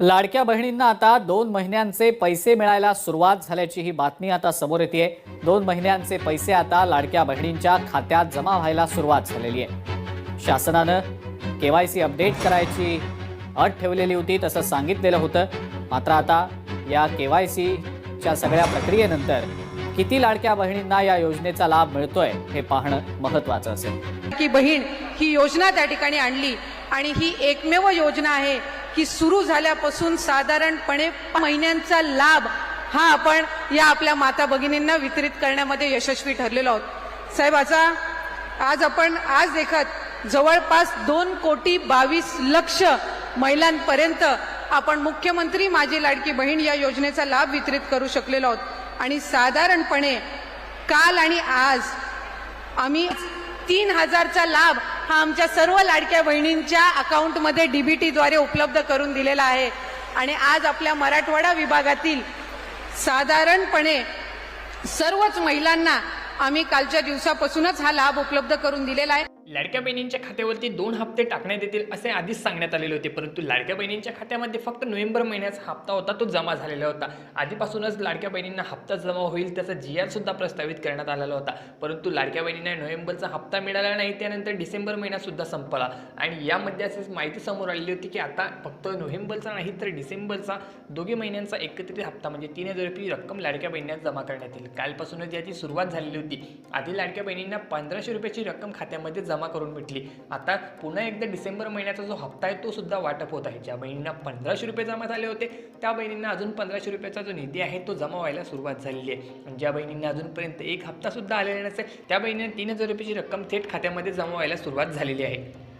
लाडक्या बहिणींना आता दोन महिन्यांचे पैसे मिळायला सुरुवात झाल्याची ही बातमी आता समोर येते दोन महिन्यांचे पैसे आता लाडक्या बहिणींच्या खात्यात जमा व्हायला सुरुवात झालेली आहे. शासनानं के वाय सी अपडेट करायची अट ठेवलेली होती तसं सांगितलेलं होतं. मात्र आता या के वाय सीच्या सगळ्या प्रक्रियेनंतर किती लाडक्या बहिणींना या योजनेचा लाभ मिळतोय हे पाहणं महत्त्वाचं असेल. की बहीण ही योजना त्या ठिकाणी आणली आणि ही एकमेव योजना आहे. की सुरू झाल्यापासून साधारणपणे महिन्यांचा लाभ हा आपण या आपल्या माता भगिनींना वितरित करण्यामध्ये यशस्वी ठरलेलो आहोत. साहेबाचा आज आपण आज देखत जवळपास दोन कोटी बावीस लक्ष महिलांपर्यंत आपण मुख्यमंत्री माझी लाडकी बहीण या योजनेचा लाभ वितरित करू शकलेलो आहोत. आणि साधारणपणे काल आणि आज आम्ही तीन हजारचा लाभ हा आमच्या सर्व लाडक्या बहिणींच्या अकाउंटमध्ये डीबीटीद्वारे उपलब्ध करून दिलेला आहे. आणि आज आपल्या मराठवाडा विभागातील साधारणपणे सर्वच महिलांना आम्ही कालच्या दिवसापासूनच हा लाभ उपलब्ध करून दिलेला आहे. लाडक्या बहिणींच्या खात्यावरती दोन हप्ते टाकण्यात येतील असे आधीच सांगण्यात आलेले होते. परंतु लाडक्या बहिणींच्या खात्यामध्ये फक्त नोव्हेंबर महिन्याचा हप्ता होता तो जमा झालेला होता. आधीपासूनच लाडक्या बहिणींना हप्ता जमा होईल त्याचा जी आर सुद्धा प्रस्तावित करण्यात आलेला होता. परंतु लाडक्या बहिणींना नोव्हेंबरचा हप्ता मिळाला नाही त्यानंतर डिसेंबर महिना सुद्धा संपला. आणि यामध्ये अशी माहिती समोर आलेली होती की आता फक्त नोव्हेंबरचा नाही तर डिसेंबरचा दोघी महिन्यांचा एकत्रित हप्ता म्हणजे तीन हजार रुपये रक्कम लाडक्या बहिणींना जमा करण्यात येईल. कालपासूनच याची सुरुवात झालेली होती. आधी लाडक्या बहिणींना पंधराशे रुपयाची रक्कम खात्यामध्ये जमा जमा करून भेटली. आता पुन्हा एकदा डिसेंबर महिन्याचा जो हप्ता आहे तो सुद्धा वाटप होत आहे. ज्या बहिणींना पंधराशे रुपये जमा झाले होते त्या बहिणींना अजून पंधराशे रुपयाचा जो निधी आहे तो जमा व्हायला सुरुवात झालेली आहे. आणि ज्या बहिणींना अजूनपर्यंत एक हप्ता सुद्धा आलेला नसेल त्या बहिणींना तीन हजार रुपयाची रक्कम थेट खात्यामध्ये जमा व्हायला सुरुवात झालेली आहे.